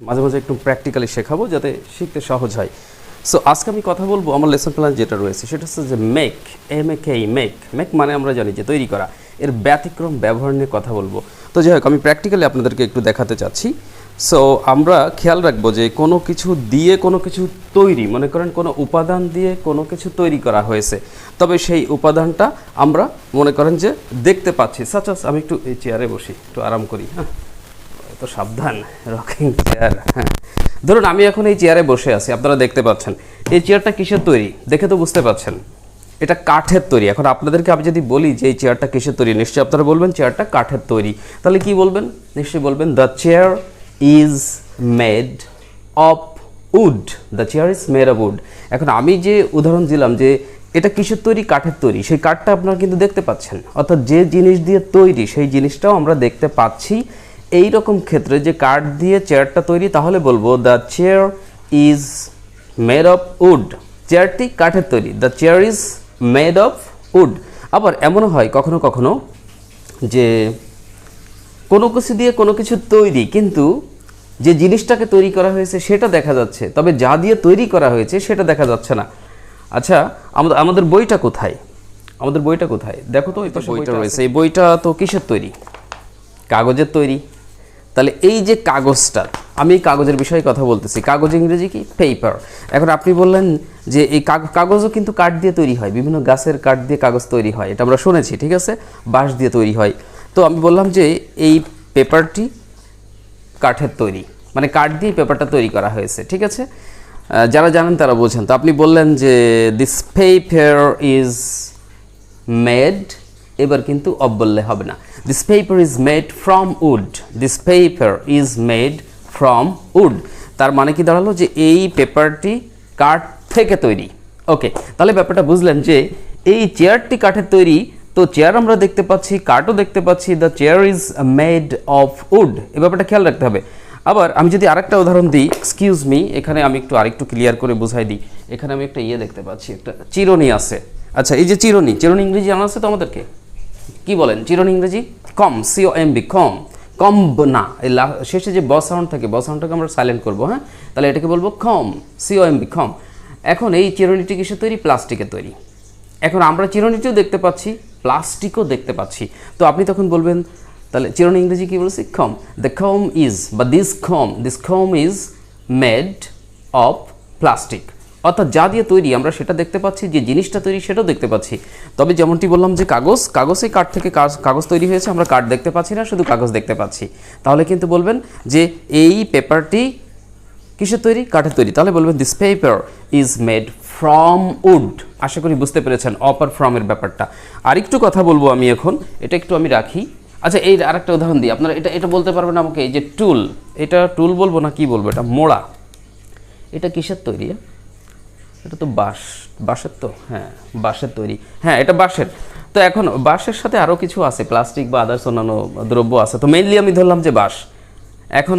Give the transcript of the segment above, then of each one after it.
মাঝে মাঝে একটু প্র্যাকটিক্যালি শেখাবো যাতে শিখতে সহজ হয়। সো আজকে আমি কথা বলব আমার লেসন প্ল্যান যেটা রয়েছে, সেটা হচ্ছে যে make M A K make make মানে আমরা জানি যে তৈরি করা। এর ব্যতিক্রম ব্যবহার নিয়ে কথা বলব। তো যাই হোক, আমি প্র্যাকটিক্যালি আপনাদেরকে একটু দেখাতে চাচ্ছি। সো আমরা খেয়াল রাখব যে কোনো কিছু দিয়ে কোনো কিছু তৈরি, মনে করেন কোনো উপাদান দিয়ে কোনো কিছু তৈরি করা হয়েছে। তবে সেই উপাদানটা আমরা মনে করেন যে দেখতে পাচ্ছি। সাচাস আমি একটু এই চেয়ারে বসি, একটু আরাম করি হ্যাঁ। তো সাবধান রকিং চেয়ার ধরুন, আমি এখন এই চেয়ারে বসে আছি, আপনারা দেখতে পাচ্ছেন। এই চেয়ারটা কিসের তৈরি? দেখে তো বুঝতে পাচ্ছেন। এটা কাঠের তৈরি। এখন আপনাদেরকে আমি যদি বলি যে এই চেয়ারটা কিসের তৈরি, নিশ্চয়ই আপনারা বলবেন চেয়ারটা কাঠের তৈরি। তাহলে কি বলবেন? নিশ্চয়ই বলবেন the chair is made of wood the chair is made of wood এখন আমি যে উদাহরণ দিলাম যে এটা কিসের তৈরি? কাঠের তৈরি। সেই কাঠটা আপনারা কিন্তু দেখতে পাচ্ছেন। অর্থাৎ যে জিনিস দিয়ে তৈরি, সেই জিনিসটাও আমরা দেখতে পাচ্ছি এই রকম ক্ষেত্রে যে কাঠ দিয়ে চেয়ারটা তৈরি তাহলে বলব the chair is made of wood চেয়ারটি কাঠের তৈরি। The chair is made of wood আবার এমনও হয় কখনো কখনো যে কোনো কিছু দিয়ে কোনো কিছু তৈরি কিন্তু যে জিনিসটাকে তৈরি করা হয়েছে সেটা দেখা যাচ্ছে তবে যা দিয়ে তৈরি করা হয়েছে সেটা দেখা যাচ্ছে না। আচ্ছা আমাদের আমাদের বইটা কোথায়? আমাদের বইটা কোথায়? দেখো তো এই বইটা রয়েছে। এই বইটা তো কিসের তৈরি? কাগজের তৈরি। তাহলে এই যে কাগজটা, আমি এই কাগজের বিষয়ে কথা বলতেছি। কাগজ ইংরেজি কি? পেপার এখন আপনি বললেন যে এই কাগ- কাগজও কিন্তু কাঠ দিয়ে তৈরি হয়, বিভিন্ন গাছের কাঠ দিয়ে কাগজ তৈরি হয়, এটা আমরা শুনেছি, ঠিক আছে? বাঁশ দিয়ে তৈরি হয়। তো আমি বললাম যে এই পেপারটি কাঠের তৈরি মানে কাঠ দিয়ে পেপারটা তৈরি করা হয়েছে, ঠিক আছে? যারা জানেন তারা বোঝেন। তো আপনি বললেন যে দিস পেপার ইজ মেড এবার কিন্তু অব বললে হবে না। This paper is made from wood this paper is made from wood তার মানে কি দাঁড়াল যে এই পেপারটি কাঠ থেকে তৈরি। ওকে তাহলে ব্যাপারটা বুঝলেন যে এই চেয়ারটি কাঠের তৈরি। তো চেয়ার আমরা দেখতে পাচ্ছি, কাঠও দেখতে পাচ্ছি the chair is made of wood এ ব্যাপারটা খেয়াল রাখতে হবে। আবার আমি যদি আরেকটা উদাহরণ দিই এক্সকিউজ মি এখানে আমি একটু আরেকটু ক্লিয়ার করে বুঝাই দিই। এখানে আমি একটা ইয়ে দেখতে পাচ্ছি, একটা চিরনি আছে। আচ্ছা এই যে চিরনি চিরনি ইংরেজি জানা আছে তো আমাদেরকে? কি বলেন? চিরুনি ইংরেজি? Comb C O M B comb. Comb না। এই শেষে যে ব সাউন্ড থাকে, ব সাউন্ডটাকে আমরা সাইলেন্ট করব হ্যাঁ? তাহলে এটাকে বলব comb C O M B comb. এখন এই চিরুনিটি কিসের তৈরি প্লাস্টিকের তৈরি। এখন আমরা চিরুনিটিও দেখতে পাচ্ছি, প্লাস্টিকও দেখতে পাচ্ছি। তো আপনি তখন বলবেন, তাহলে চিরুনি ইংরেজি কি বলছি? খম দ্য কম ইজ বা this comb this comb is made of plastic অর্থাৎ যা দিয়ে তৈরি, আমরা সেটা দেখতে পাচ্ছি, যে জিনিসটা তৈরি সেটাও দেখতে পাচ্ছি। তবে যেমনটি বললাম যে কাগজ, কাগজে কাঠ থেকে কাগজ তৈরি হয়েছে, আমরা কাঠ দেখতে পাচ্ছি না, শুধু কাগজ দেখতে পাচ্ছি। তাহলে কিন্তু বলবেন যে এই পেপারটি কিসের তৈরি? কাঠের তৈরি। তাহলে বলবেন this paper is made from wood আশা করি বুঝতে পেরেছেন অপার ফ্রমের ব্যাপারটা। আরেকটু কথা বলব আমি এখন, এটা একটু আমি রাখি। আচ্ছা এই আরেকটা উদাহরণ দিই। আপনারা এটা এটা বলতে পারবেন আমাকে, এই যে টুল এটা টুল বলব না কি বলব, এটা মোড়া। এটা কিসের তৈরি? এটা তো বাঁশ, বাঁশের তো হ্যাঁ বাঁশের তৈরি। হ্যাঁ এটা বাঁশের। তো এখন বাঁশের সাথে আরও কিছু আছে, প্লাস্টিক বা আদার্স অন্যান্য দ্রব্য আছে। তো মেইনলি আমি ধরলাম যে বাঁশ। এখন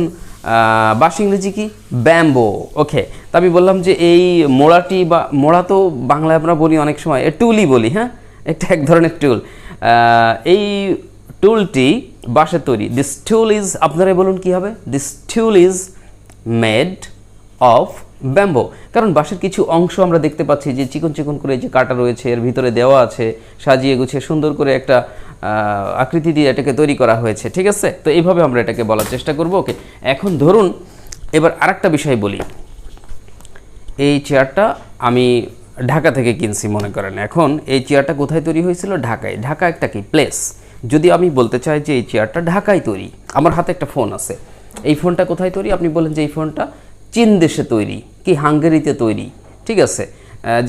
বাঁশ ইংরেজি কি? ব্যাম্বো। ওকে তা আমি বললাম যে এই মোড়াটি বা, মোড়া তো বাংলায় আমরা বলি অনেক সময় টুলই বলি হ্যাঁ? একটা এক ধরনের টুল। এই টুলটি বাঁশের তৈরি। দিস টুল ইজ আপনারাই বলুন কি হবে? This tool is made of bamboo. কারণ বাঁশের কিছু অংশ আমরা দেখতে পাচ্ছি যে চিকন চিকন করে যে কাটা রয়েছে, এর ভিতরে দেওয়া আছে, সাজিয়ে গুছিয়ে সুন্দর করে একটা আকৃতি দিয়ে এটাকে তৈরি করা হয়েছে। ঠিক আছে? তো এইভাবে আমরা এটাকে বলার চেষ্টা করব। ওকে, এখন ধরুন, এবার আরেকটা বিষয় বলি। এই চেয়ারটা আমি ঢাকা থেকে কিনছি মনে করেন। এখন এই চেয়ারটা কোথায় তৈরি হয়েছিল? ঢাকায়। ঢাকা একটা কি? প্লেস। যদি আমি বলতে চাই যে এই চেয়ারটা ঢাকায় তৈরি। আমার হাতে একটা ফোন আছে। এই ফোনটা কোথায় তৈরি? আপনি বলেন যে এই ফোনটা চীন দেশে তৈরি, কি হাঙ্গেরিতে তৈরি, ঠিক আছে?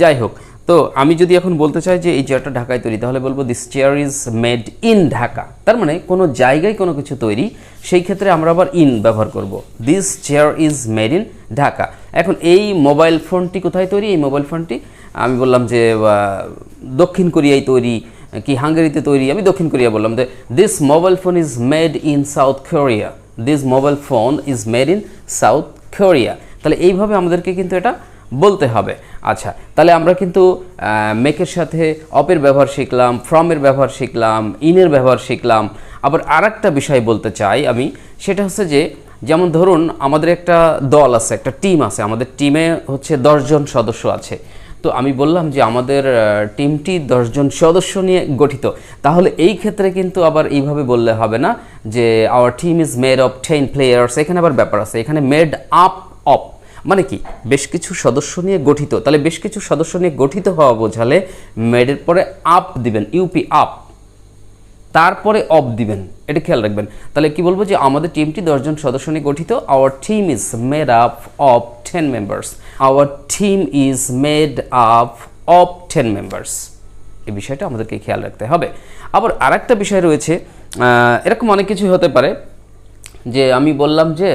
যাই হোক, তো আমি যদি এখন বলতে চাই যে এই চেয়ারটা ঢাকায় তৈরি, তাহলে বলব this chair is made in Dhaka তার মানে কোনো জায়গায় কোনো কিছু তৈরি, সেই ক্ষেত্রে আমরা আবার ইন ব্যবহার করব। This chair is made in Dhaka এখন এই মোবাইল ফোনটি কোথায় তৈরি? এই মোবাইল ফোনটি, আমি বললাম যে দক্ষিণ কোরিয়ায় তৈরি, কি হাঙ্গেরিতে তৈরি, আমি দক্ষিণ কোরিয়া বললাম যে this mobile phone is made in south Korea this mobile phone is made in south Korea তাহলে এইভাবে আমাদেরকে কিন্তু এটা বলতে হবে। আচ্ছা তাহলে আমরা কিন্তু মেকের সাথে অপের ব্যবহার শিখলাম, ফ্রমের ব্যবহার শিখলাম, ইনের ব্যবহার শিখলাম। আবার আর একটা বিষয় বলতে চাই আমি, সেটা হচ্ছে যে, যেমন ধরুন আমাদের একটা দল আছে, একটা টিম আছে, আমাদের টিমে হচ্ছে দশজন সদস্য আছে। তো আমি বললাম যে আমাদের টিমটি দশজন সদস্য নিয়ে গঠিত। তাহলে এই ক্ষেত্রে কিন্তু আবার এইভাবে বললে হবে না যে our team is made of ten players এখানে আবার ব্যাপার আছে। এখানে মেড আপ অফ মানে কি? বেশ কিছু সদস্য নিয়ে গঠিত। তাহলে বেশ কিছু সদস্য নিয়ে গঠিত হওয়া বোঝালে মেডের পরে আপ দিবেন ইউপি আপ তারপরে অফ দিবেন। এটা খেয়াল রাখবেন। তাহলে কি বলব যে আমাদের টিমটি দশজন সদস্য নিয়ে গঠিত। Our team is made up of ten members our team is made up of ten members এই বিষয়টা আমাদেরকে খেয়াল রাখতে হবে। আবার আরেকটা বিষয় রয়েছে এরকম অনেক কিছুই হতে পারে যে আমি বললাম যে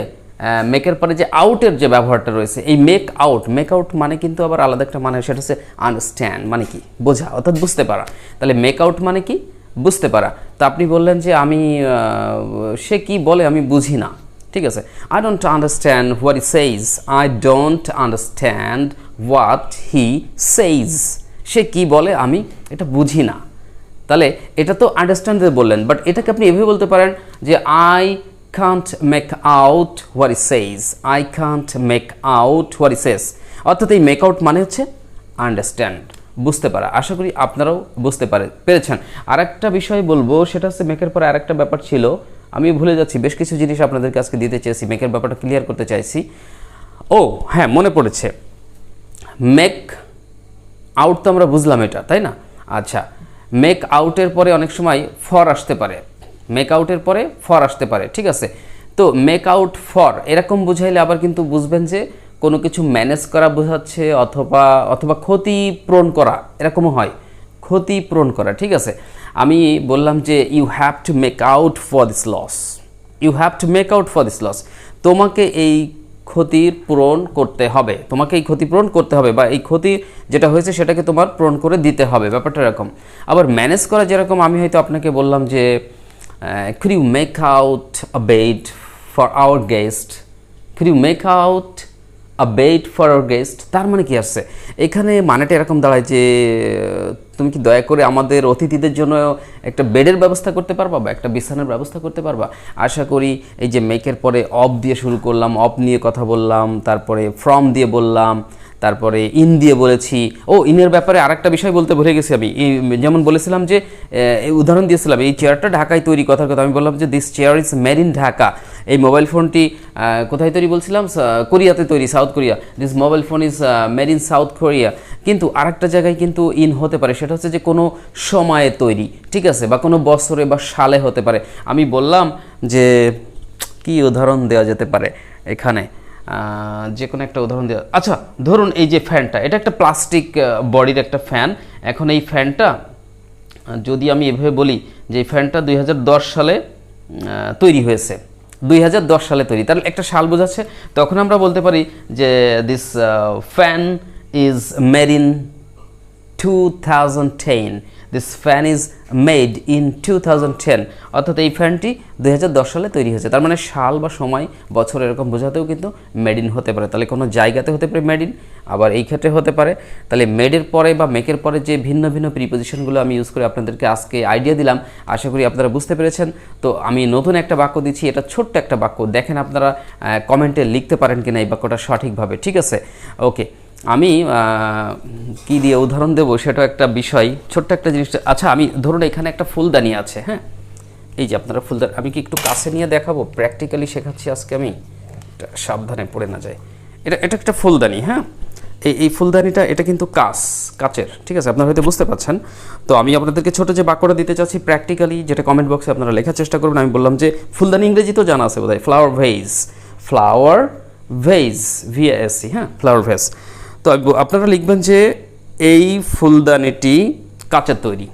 মেকের পরে যে আউটের যে ব্যবহারটা রয়েছে, এই মেক আউট মেক আউট মানে কিন্তু আবার আলাদা একটা মানে সেটা হচ্ছে আন্ডারস্ট্যান্ড মানে কি, বোঝা, অর্থাৎ বুঝতে পারা। তাহলে মেক আউট মানে কি? বুঝতে পারা। তো আপনি বললেন যে আমি সে কি বলে আমি বুঝি না। ঠিক আছে। I don't understand what he says I don't understand what he says সে কি বলে আমি এটা বুঝি না। তাহলে এটা তো আন্ডারস্ট্যান্ড বললেন বাট এটাকে আপনি এভাবে বলতে পারেন যে I can't make out what he says I can't make out he says অর্থাৎ এই মেক আউট মানে হচ্ছে আন্ডারস্ট্যান্ড বুঝতে পারা। আশা করি আপনারাও বুঝতে পারে পেরেছেন। আর একটা বিষয় বলব, সেটা হচ্ছে মেকের পরে আরেকটা ব্যাপার ছিল। আমি ভুলে যাচ্ছি, বেশ কিছু জিনিস আপনাদেরকে আজকে দিতে চেয়েছি। মেকের ব্যাপারটা ক্লিয়ার করতে চাইছি। ও হ্যাঁ মনে পড়েছে। মেক আউট তো আমরা বুঝলাম এটা, তাই না? আচ্ছা মেক আউটের পরে অনেক সময় ফর আসতে পারে। মেক আউটের পরে ফর আসতে পারে, ঠিক আছে? তো, মেক আউট ফর এরকম বুঝাইলে আবার কিন্তু বুঝবেন যে কোনো কিছু ম্যানেজ করা বোঝাচ্ছে অথবা অথবা ক্ষতিপূরণ করা, এরকমও হয়। ক্ষতিপূরণ করা, ঠিক আছে? আমি বললাম যে you have to make out for this loss you have to make out for this loss তোমাকে এই ক্ষতির পূরণ করতে হবে। তোমাকে এই ক্ষতি পূরণ করতে হবে বা এই ক্ষতি যেটা হয়েছে সেটাকে তোমার পূরণ করে দিতে হবে, ব্যাপারটা এরকম। আবার ম্যানেজ করা যেরকম, আমি হয়তো আপনাকে বললাম যে could you make out a bait for our guest? could you make bait for our guest, তার মানে কি আসছে এখানে মানেটা এরকম দাঁড়ায় যে, তুমি কি দয়া করে আমাদের অতিথিদের জন্য একটা বেডের ব্যবস্থা করতে পারবা বা একটা বিছানার ব্যবস্থা করতে পারবা? আশা করি এই যে মেকের পরে অফ দিয়ে শুরু করলাম অফ নিয়ে কথা বললাম, তারপরে ফ্রম দিয়ে বললাম, তারপরে ইন দিয়ে বলেছি। ও ইনের ব্যাপারে আরেকটা বিষয় বলতে ভুলে গেছি আমি। যেমন বলেছিলাম যে উদাহরণ দিয়েছিলাম, এই চেয়ারটা ঢাকায় তৈরি কথার কথা। আমি বললাম যে this chair is made in Dhaka এই মোবাইল ফোনটি কোথায় তৈরি বলছিলাম? কোরিয়াতে তৈরি south Korea this mobile phone is made in south Korea কিন্তু আরেকটা জায়গায় কিন্তু ইন হতে পারে, সেটা হচ্ছে যে কোনো সময়ে তৈরি, ঠিক আছে? বা কোনো বছরে বা সালে হতে পারে। আমি বললাম যে কি উদাহরণ দেওয়া যেতে পারে এখানে? যে কোনো একটা উদাহরণ দেওয়া আচ্ছা ধরুন এই যে ফ্যানটা এটা একটা প্লাস্টিক বডির একটা ফ্যান এখন এই ফ্যানটা যদি আমি এভাবে বলি যে ফ্যানটা দুই হাজার দশ সালে তৈরি হয়েছে দুই হাজার দশ সালে তৈরি। তাহলে একটা সাল বোঝাচ্ছে। তখন আমরা বলতে পারি যে this fan is made in 2010 this fan is made in 2010 অর্থাৎ এই ফ্যানটি দু হাজার দশ সালে তৈরি হয়েছে। তার মানে সাল বা সময়, বছর এরকম বোঝাতেও কিন্তু মেড ইন হতে পারে। তাহলে কোনো জায়গাতে হতে পারে মেড ইন আবার এই ক্ষেত্রে হতে পারে। তাহলে মেডের পরে বা মেকের পরে যে ভিন্ন ভিন্ন প্রিপোজিশনগুলো আমি ইউজ করে আপনাদেরকে আজকে আইডিয়া দিলাম, আশা করি আপনারা বুঝতে পেরেছেন। তো আমি নতুন একটা বাক্য দিচ্ছি, এটা ছোট্ট একটা বাক্য। দেখেন আপনারা কমেন্টে লিখতে পারেন কিনা এই বাক্যটা সঠিকভাবে, ঠিক আছে? ওকে আমি কি দিয়ে উদাহরণ দেবো? সেটা একটা বিষয়, ছোট্ট একটা জিনিস। আচ্ছা আমি, ধরুন এখানে একটা ফুলদানি আছে হ্যাঁ? এই যে আপনারা ফুলদানি আমি কি একটু কাছে নিয়ে দেখাবো? প্র্যাকটিক্যালি শেখাচ্ছি আজকে আমি। সাবধানে পড়ে না যায়। এটা এটা একটা ফুলদানি হ্যাঁ? এই এই ফুলদানিটা, এটা কিন্তু কাচ, কাচের, ঠিক আছে? আপনারা হয়তো বুঝতে পারছেন। তো আমি আপনাদেরকে ছোটো যে বাক্যটা দিতে চাচ্ছি প্র্যাকটিক্যালি যেটা কমেন্ট বক্সে আপনারা লেখার চেষ্টা করবেন, আমি বললাম যে ফুলদানি ইংরেজি তো জানা আছে বোধহয় flower vase flower vase VSC হ্যাঁ? ফ্লাওয়ার ভেজ তো আপনারা লিখবেন যে এই ফুলদানিটি কাচের তৈরি।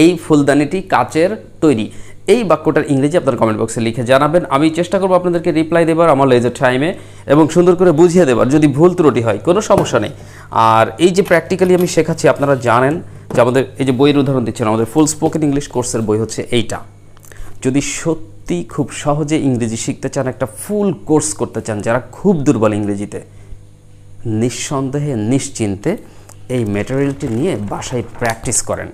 এই ফুলদানিটি কাচের তৈরি। এই বাক্যটার ইংরেজি আপনার কমেন্ট বক্সে লিখে জানাবেন। আমি চেষ্টা করব আপনাদেরকে রিপ্লাই দেবার আমার লেজার টাইমে এবং সুন্দর করে বুঝিয়ে দেবার, যদি ভুল ত্রুটি হয়, কোনো সমস্যা নেই। আর এই যে প্র্যাকটিক্যালি আমি শেখাচ্ছি, আপনারা জানেন যে আমাদের এই যে বইয়ের উদাহরণ দিচ্ছেন, আমাদের ফুল স্পোকেন ইংলিশ কোর্সের বই হচ্ছে এইটা। যদি সত্যি খুব সহজে ইংরেজি শিখতে চান, একটা ফুল কোর্স করতে চান, যারা খুব দুর্বল ইংরেজিতে নিঃসন্দেহে, নিশ্চিন্তে এই ম্যাটেরিয়ালটি নিয়ে বাসায় প্র্যাকটিস করেন।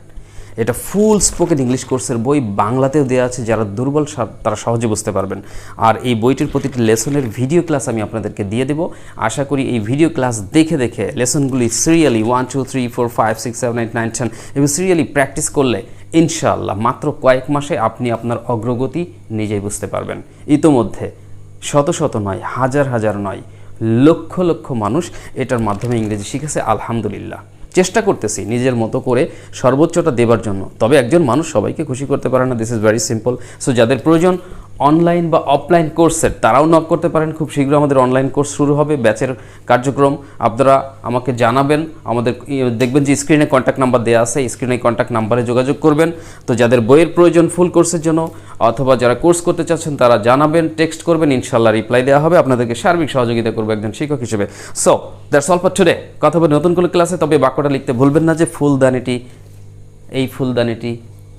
এটা ফুল স্পোকেন ইংলিশ কোর্সের বই বাংলাতেও দেওয়া আছে, যারা দুর্বল তারা সহজে বুঝতে পারবেন। আর এই বইটির প্রতিটি লেসনের ভিডিও ক্লাস আমি আপনাদেরকে দিয়ে দেবো। আশা করি এই ভিডিও ক্লাস দেখে দেখে লেসনগুলি serially one two three four five six seven eight nine ten এবং সিরিয়ালি প্র্যাকটিস করলে ইনশাআল্লাহ মাত্র কয়েক মাসে আপনি আপনার অগ্রগতি নিজেই বুঝতে পারবেন। ইতোমধ্যে শত শত নয়, হাজার হাজার নয় লক্ষ লক্ষ মানুষ এটার মাধ্যমে ইংরেজি শিখেছে, আলহামদুলিল্লাহ। চেষ্টা করতেছি নিজের মতো করে সর্বোচ্চটা দেবার জন্য। তবে একজন মানুষ সবাইকে খুশি করতে পারে না this is very simple so যাদের প্রয়োজন অনলাইন বা অফলাইন কোর্সের তারাও নক করতে পারেন। খুব শীঘ্র আমাদের অনলাইন কোর্স শুরু হবে ব্যাচের কার্যক্রম। আপনারা আমাকে জানাবেন, আমাদের দেখবেন যে স্ক্রিনে কন্ট্যাক্ট নাম্বার দেওয়া আছে স্ক্রিনে কন্ট্যাক্ট নাম্বারে যোগাযোগ করবেন। তো যাদের বইয়ের প্রয়োজন ফুল কোর্সের জন্য, অথবা যারা কোর্স করতে চাচ্ছেন, তারা জানাবেন টেক্সট করবেন ইনশাল্লাহ রিপ্লাই দেওয়া হবে। আপনাদেরকে সার্বিক সহযোগিতা করবে একজন শিক্ষক হিসেবে। So that's all for today কথা বলে নতুন কোনো ক্লাসে তবে বাক্যটা লিখতে ভুলবেন না যে ফুলদানিটি, এই ফুলদানিটি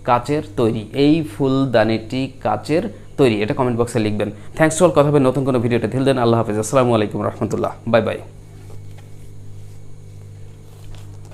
কাচের তৈরি, এই ফুলদানিটি কাচের তৈরি, এটা কমেন্ট বক্সে লিখবেন। থ্যাংকস অল কথা হবে নতুন কোনো ভিডিওটা দিল দেন আল্লাহ হাফিজ। আসসালামু আলাইকুম রহমতুল্লাহ। Bye bye